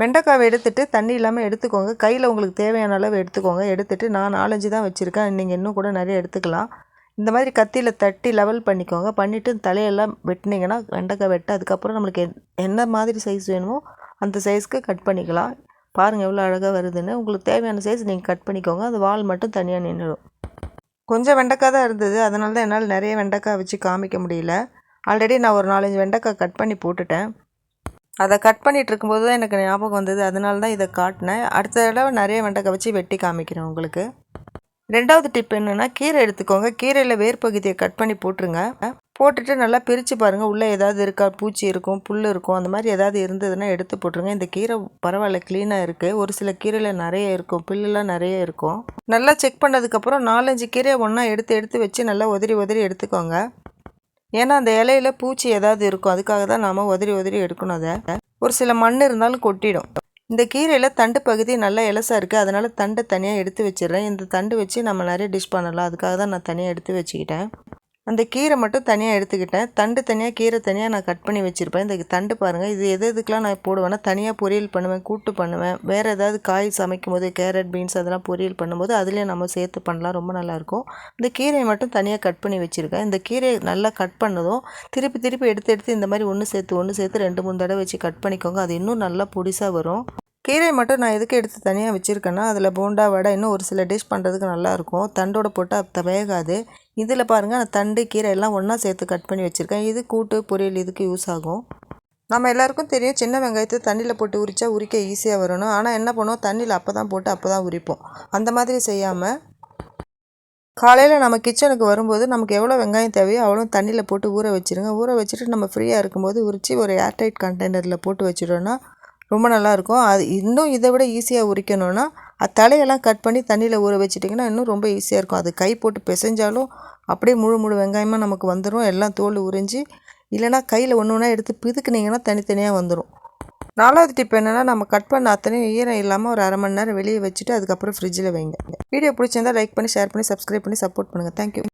வெண்டைக்காவை எடுத்துகிட்டு தண்ணி இல்லாமல் எடுத்துக்கோங்க. கையில் உங்களுக்கு தேவையான அளவு எடுத்துக்கோங்க. எடுத்துகிட்டு நான் நாலஞ்சு தான் வச்சுருக்கேன். நீங்கள் இன்னும் கூட நிறைய எடுத்துக்கலாம். இந்த மாதிரி கத்தியில் தட்டி லெவல் பண்ணிக்கோங்க. பண்ணிவிட்டு தலையெல்லாம் வெட்டினீங்கன்னா வெண்டைக்காய் வெட்ட அதுக்கப்புறம் நம்மளுக்கு என்ன மாதிரி சைஸ் வேணுமோ அந்த சைஸ்க்கு கட் பண்ணிக்கலாம். பாருங்கள் எவ்வளோ அழகாக வருதுன்னு. உங்களுக்கு தேவையான சைஸ் நீங்கள் கட் பண்ணிக்கோங்க. அது வால் மட்டும் தனியாக நின்றுடும். கொஞ்சம் வெண்டைக்காய் தான் இருந்தது. அதனால தான் என்னால் நிறைய வெண்டைக்காய் வச்சு காமிக்க முடியல. ஆல்ரெடி நான் ஒரு நாலஞ்சு வெண்டைக்காய் கட் பண்ணி போட்டுட்டேன். அதை கட் பண்ணிட்டு இருக்கும்போது தான் எனக்கு ஞாபகம் வந்தது. அதனால தான் இதை காட்டினேன். அடுத்த தடவை நிறைய வெண்டைக்காய் வச்சு வெட்டி காமிக்கிறேன் உங்களுக்கு. ரெண்டாவது டிப் என்னென்னா கீரை எடுத்துக்கோங்க. கீரையில் வேர் பகுதியை கட் பண்ணி போட்டுருங்க. போட்டுட்டு நல்லா பிரித்து பாருங்கள் உள்ளே ஏதாவது இருக்கா? பூச்சி இருக்கும் புல் இருக்கும் அந்த மாதிரி ஏதாவது இருந்ததுன்னா எடுத்து போட்டுருங்க. இந்த கீரை பரவாயில்ல க்ளீனாக இருக்குது ஒரு சில கீரையில் நிறைய இருக்கும் புல்லுலாம் நிறைய இருக்கும். நல்லா செக் பண்ணதுக்கப்புறம் நாலஞ்சு கீரையை ஒன்றா எடுத்து எடுத்து வச்சு நல்லா உதறி உதறி எடுத்துக்கோங்க. ஏன்னா அந்த இலையில பூச்சி ஏதாவது இருக்கும். அதுக்காக தான் நாம் உதறி உதறி எடுக்கணும் அதை. ஒரு சில மண் இருந்தாலும் கொட்டிடும். இந்த கீரையில் தண்டு பகுதி நல்லா இலசாக இருக்குது அதனால் தண்டை தனியாக எடுத்து வச்சிடுறேன். இந்த தண்டு வச்சு நம்ம நிறைய டிஷ் பண்ணலாம். அதுக்காக தான் நான் தனியாக எடுத்து வச்சுக்கிட்டேன். அந்த கீரை மட்டும் தனியாக எடுத்துக்கிட்டேன். தண்டு தனியாக கீரை தனியாக நான் கட் பண்ணி வச்சுருப்பேன். இந்த தண்டு பாருங்கள் இது எது எதுக்கெலாம் நான் போடுவேன்னா தனியாக பொரியல் பண்ணுவேன் கூட்டு பண்ணுவேன். வேறு ஏதாவது காய் சமைக்கும் போது கேரட் பீன்ஸ் அதெல்லாம் பொரியல் பண்ணும்போது அதுலேயும் நம்ம சேர்த்து பண்ணலாம். ரொம்ப நல்லாயிருக்கும் இந்த கீரையை மட்டும் தனியாக கட் பண்ணி வச்சுருக்கேன். இந்த கீரையை நல்லா கட் பண்ணதும் திருப்பி திருப்பி எடுத்து எடுத்து இந்த மாதிரி ஒன்று சேர்த்து ஒன்று சேர்த்து ரெண்டு மூணு தடவை வச்சு கட் பண்ணிக்கோங்க. அது இன்னும் நல்லா பொடிசாக வரும். கீரை மட்டும் நான் எதுக்கு எடுத்து தனியாக வச்சுருக்கேன்னா அதில் போண்டா வடை இன்னும் ஒரு சில டிஷ் பண்ணுறதுக்கு நல்லாயிருக்கும் தண்டோட போட்டு அது வேகாது. இதில் பாருங்கள் நான் தண்டு கீரை எல்லாம் ஒன்றா சேர்த்து கட் பண்ணி வச்சுருக்கேன். இது கூட்டு பொரியல் இதுக்கு யூஸ் ஆகும். நம்ம எல்லாருக்கும் தெரியும் சின்ன வெங்காயத்தை தண்ணியில் போட்டு உரிச்சா உரிக்க ஈஸியாக வரணும். ஆனால் என்ன பண்ணுவோம்? தண்ணியில் அப்போ தான் போட்டு அப்போ தான் உரிப்போம். அந்த மாதிரி செய்யாமல் காலையில் நம்ம கிச்சனுக்கு வரும்போது நமக்கு எவ்வளோ வெங்காயம் தேவையோ அவ்வளோ தண்ணியில் போட்டு ஊற வச்சுருங்க. ஊற வச்சுட்டு நம்ம ஃப்ரீயாக இருக்கும்போது உரித்து ஒரு ஏர்டைட் கண்டெய்னரில் போட்டு வச்சுட்டோன்னா ரொம்ப நல்லாயிருக்கும். அது இன்னும் இதை விட ஈஸியாக உரிக்கணும்னா அது தலையெல்லாம் கட் பண்ணி தண்ணியில் ஊற வச்சிட்டிங்கன்னா இன்னும் ரொம்ப ஈஸியாக இருக்கும். அது கை போட்டு பிசைஞ்சாலும் அப்படியே முழு முழு வெங்காயமாக நமக்கு வந்துடும் எல்லாம் தோல் உறிஞ்சி இல்லைனா கையில் ஒன்று ஒன்றா எடுத்து பிதுக்குனிங்கன்னா தனித்தனியாக வந்துடும் நாலாவது டிப் என்னென்னா நம்ம கட் பண்ண அத்தனையும் ஈரம் இல்லாமல் ஒரு அரை மணி நேரம் வெளியே வச்சுட்டு அதுக்கப்புறம் ஃப்ரிட்ஜில் வைங்க. வீடியோ பிடிச்சிருந்தா லைக் பண்ணி ஷேர் பண்ணி சப்ஸ்கிரைப் பண்ணி சப்போர்ட் பண்ணுங்கள் தேங்க்யூ